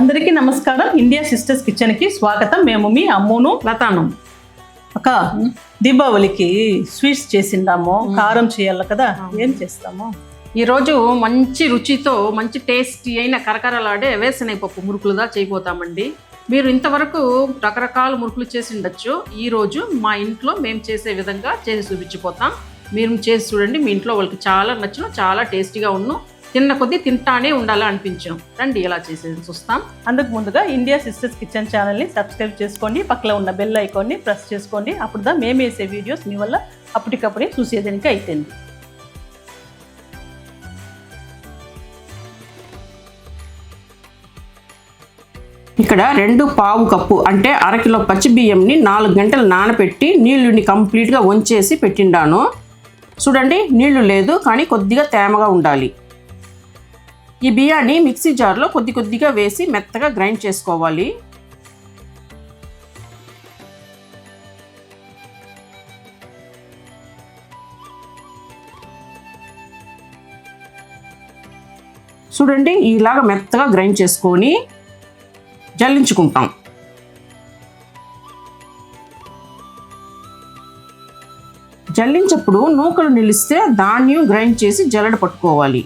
అందరికీ నమస్కారం. India sisters కిచెన్కి స్వాగతం. మేము మీ అమ్మును లతానం. అక్క దీపావళికి స్వీట్స్ చేసిండాము కారం చేయాలి కదా? ఏం చేస్తాము? ఈరోజు మంచి రుచితో మంచి టేస్టీ అయిన కరకరలాడే వేసన పప్పు మురుకులుగా చేయబోతామండి. మీరు ఇంతవరకు రకరకాల మురుకులు చేసి ఉండొచ్చు. ఈరోజు మా ఇంట్లో మేము చేసే విధంగా చేసి చూపించిపోతాం. మీరు చేసి చూడండి మీ ఇంట్లో వాళ్ళకి చాలా నచ్చిన చాలా టేస్టీగా ఉన్ను. తిన్న కొద్దీ తింటానే ఉండాలి అనిపించాం రండి ఎలా చేసేది చూస్తాం. అందుకు ముందుగా ఇండియా సిస్టర్స్ కిచెన్ ఛానల్ని సబ్స్క్రైబ్ చేసుకోండి. పక్కన ఉన్న బెల్ ఐకాన్ని ప్రెస్ చేసుకోండి. అప్పుడు దా మేము వేసే వీడియోస్ మీ వల్ల అప్పటికప్పుడే చూసేదానికి అయిపోయింది ఇక్కడ రెండు పావు కప్పు అంటే అరకిలో పచ్చి బియ్యంని నాలుగు గంటలు నానబెట్టి నీళ్ళుని కంప్లీట్గా వంచేసి పెట్టిండాను. చూడండి నీళ్ళు లేదు కానీ కొద్దిగా తేమగా ఉండాలి. ఈ బియ్యాన్ని మిక్సీ జార్లో కొద్ది కొద్దిగా వేసి మెత్తగా గ్రైండ్ చేసుకోవాలి. చూడండి ఇలాగ మెత్తగా గ్రైండ్ చేసుకొని జల్లించుకుంటాం. జల్లించప్పుడు నూకలు నిలిస్తే ధాన్యం గ్రైండ్ చేసి జల్లడ పట్టుకోవాలి.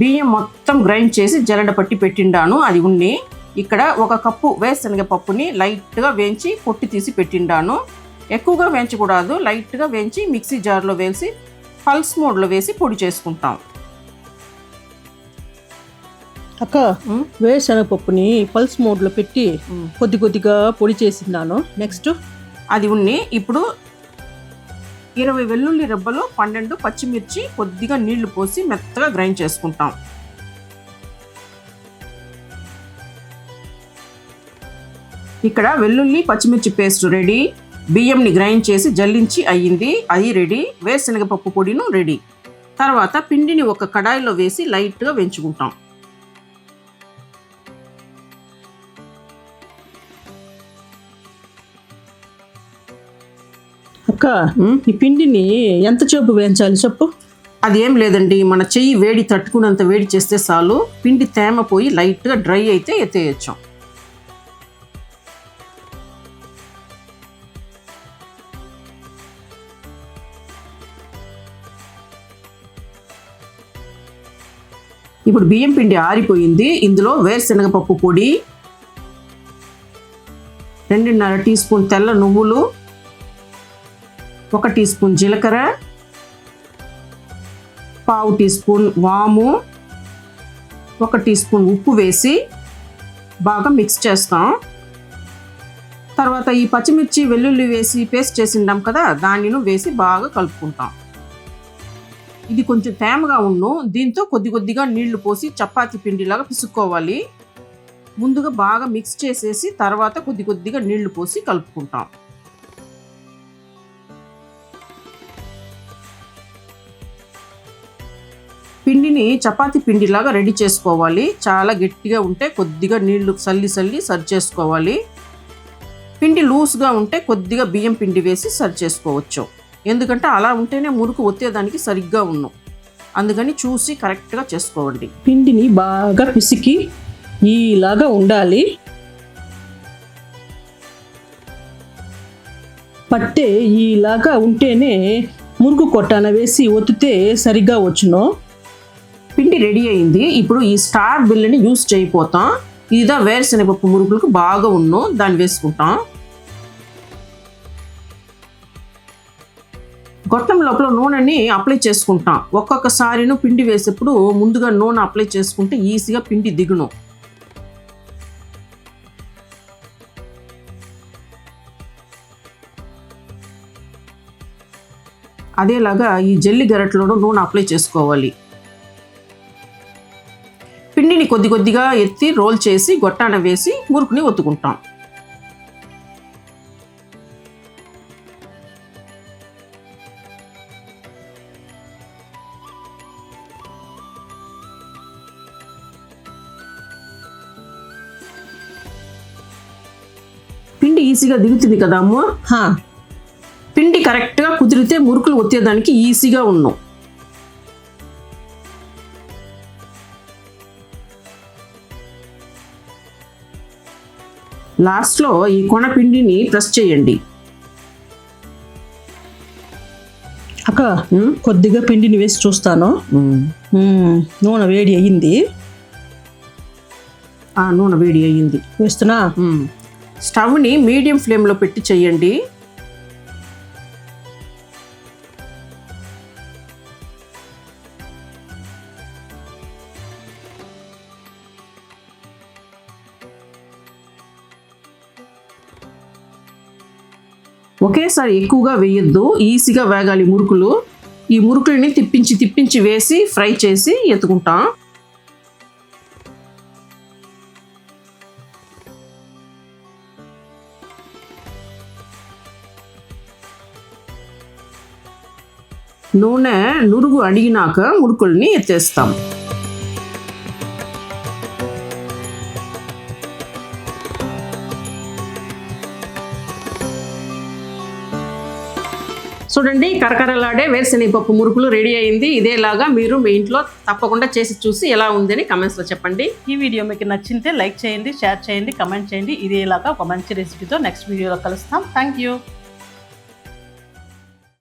బియ్యం మొత్తం గ్రైండ్ చేసి జల్లడ పట్టి పెట్టిండాను. అది ఉన్ని ఇక్కడ ఒక కప్పు వేరుశనగ పప్పుని లైట్గా వేయించి పొట్టి తీసి పెట్టిండాను. ఎక్కువగా వేయించకూడదు. లైట్గా వేయించి మిక్సీ జార్లో వేసి పల్స్ మోడ్లో వేసి పొడి చేసుకుంటాం. అక్క వేరుశనగపప్పుని పల్స్ మోడ్లో పెట్టి కొద్ది కొద్దిగా పొడి చేసిన్నాను నెక్స్ట్? అది ఉన్ని. ఇప్పుడు ఇరవై వెల్లుల్లి రెబ్బలు పన్నెండు పచ్చిమిర్చి కొద్దిగా నీళ్ళు పోసి మెత్తగా గ్రైండ్ చేసుకుంటాం. ఇక్కడ వెల్లుల్లి పచ్చిమిర్చి పేస్ట్ రెడీ. బియ్యంని గ్రైండ్ చేసి జల్లించి అయ్యింది. అది రెడీ. వేరుశనగపప్పు పొడిను రెడీ. తర్వాత పిండిని ఒక కడాయిలో వేసి లైట్గా వెంచుకుంటాం అక్క ఈ పిండిని ఎంత చెప్పు వేయించాలి చెప్పు? అది ఏం లేదండి మన చెయ్యి వేడి తట్టుకున్నంత వేడి చేస్తే చాలు. పిండి తేమ పోయి లైట్గా డ్రై అయితే ఎత్తేయచ్చు. ఇప్పుడు బియ్యం పిండి ఆరిపోయింది. ఇందులో వేరుశనగపప్పు పొడి రెండున్నర టీ స్పూన్ తెల్ల నువ్వులు ఒక టీ స్పూన్ జీలకర్ర పావు టీ స్పూన్ వాము ఒక టీ స్పూన్ ఉప్పు వేసి బాగా మిక్స్ చేస్తాం. తర్వాత ఈ పచ్చిమిర్చి వెల్లుల్లి వేసి పేస్ట్ చేసిండాం కదా దానిను వేసి బాగా కలుపుకుంటాం. ఇది కొంచెం తేమగా ఉండు దీంతో కొద్ది కొద్దిగా నీళ్ళు పోసి చపాతి పిండిలాగా పిసుక్కోవాలి. ముందుగా బాగా మిక్స్ చేసేసి తర్వాత కొద్ది కొద్దిగా నీళ్ళు పోసి కలుపుకుంటాం. పిండిని చపాతి పిండిలాగా రెడీ చేసుకోవాలి. చాలా గట్టిగా ఉంటే కొద్దిగా నీళ్ళు సల్లి సల్లి సర్వ్ చేసుకోవాలి. పిండి లూస్గా ఉంటే కొద్దిగా బియ్యం పిండి వేసి సర్వ్ చేసుకోవచ్చు. ఎందుకంటే అలా ఉంటేనే మురుకు ఒత్తేదానికి సరిగ్గా ఉన్నాం. అందుకని చూసి కరెక్ట్గా చేసుకోండి. పిండిని బాగా పిసికి ఈలాగా ఉండాలి. పట్టే ఈలాగా ఉంటేనే మురుగు కొట్టాన వేసి ఒత్తితే సరిగ్గా వచ్చును. పిండి రెడీ అయింది. ఇప్పుడు ఈ స్టార్ బిల్లని యూస్ చేయపోతాం ఇదా వేరుశనగపప్పు మురుకులకు బాగా ఉన్ను దాన్ని వేసుకుంటాం. గొట్టం లోపల నూనెని అప్లై చేసుకుంటాం. ఒక్కొక్కసారిను పిండి వేసేప్పుడు ముందుగా నూనె అప్లై చేసుకుంటే ఈజీగా పిండి దిగును. అదేలాగా ఈ జల్లి గరెట్లోనూ నూనె అప్లై చేసుకోవాలి. కొద్ది కొద్దిగా ఎత్తి రోల్ చేసి గొట్టాన వేసి మురుకుని ఒత్తుకుంటాం. పిండి ఈజీగా దిగుతుంది కదా అమ్మ? పిండి కరెక్ట్గా కుదిరితే మురుకులు ఒత్తేదానికి ఈజీగా ఉన్నాం. లాస్ట్లో ఈ కొన పిండిని ప్రెస్ చేయండి. అక్క ఉమ్, కొద్దిగా పిండిని వేసి చూస్తాను. ఉమ్. మ్మ్. నూనె వేడి అయ్యింది. ఆ నూనె వేడి అయ్యింది. వేస్తున్నా. స్టవ్ని మీడియం ఫ్లేమ్లో పెట్టి చేయండి. ఒకేసారి ఎక్కువగా వేయొద్దు ఈజీగా వేగాలి మురుకులు. ఈ మురుకులని తిప్పించి తిప్పించి వేసి ఫ్రై చేసి ఎత్తుకుంటాం. నూనె నురుగు అడిగినాక మురుకుల్ని ఎత్తేస్తాం. చూడండి కరకరలాడే వేరుశనగపప్పు మురుకులు రెడీ అయింది. ఇదేలాగా మీరు మీ ఇంట్లో తప్పకుండా చేసి చూసి ఎలా ఉందని కమెంట్స్లో చెప్పండి. ఈ వీడియో మీకు నచ్చితే లైక్ చేయండి షేర్ చేయండి కమెంట్ చేయండి. ఇదేలాగా ఒక మంచి రెసిపీతో నెక్స్ట్ వీడియోలో కలుస్తాం. Thank you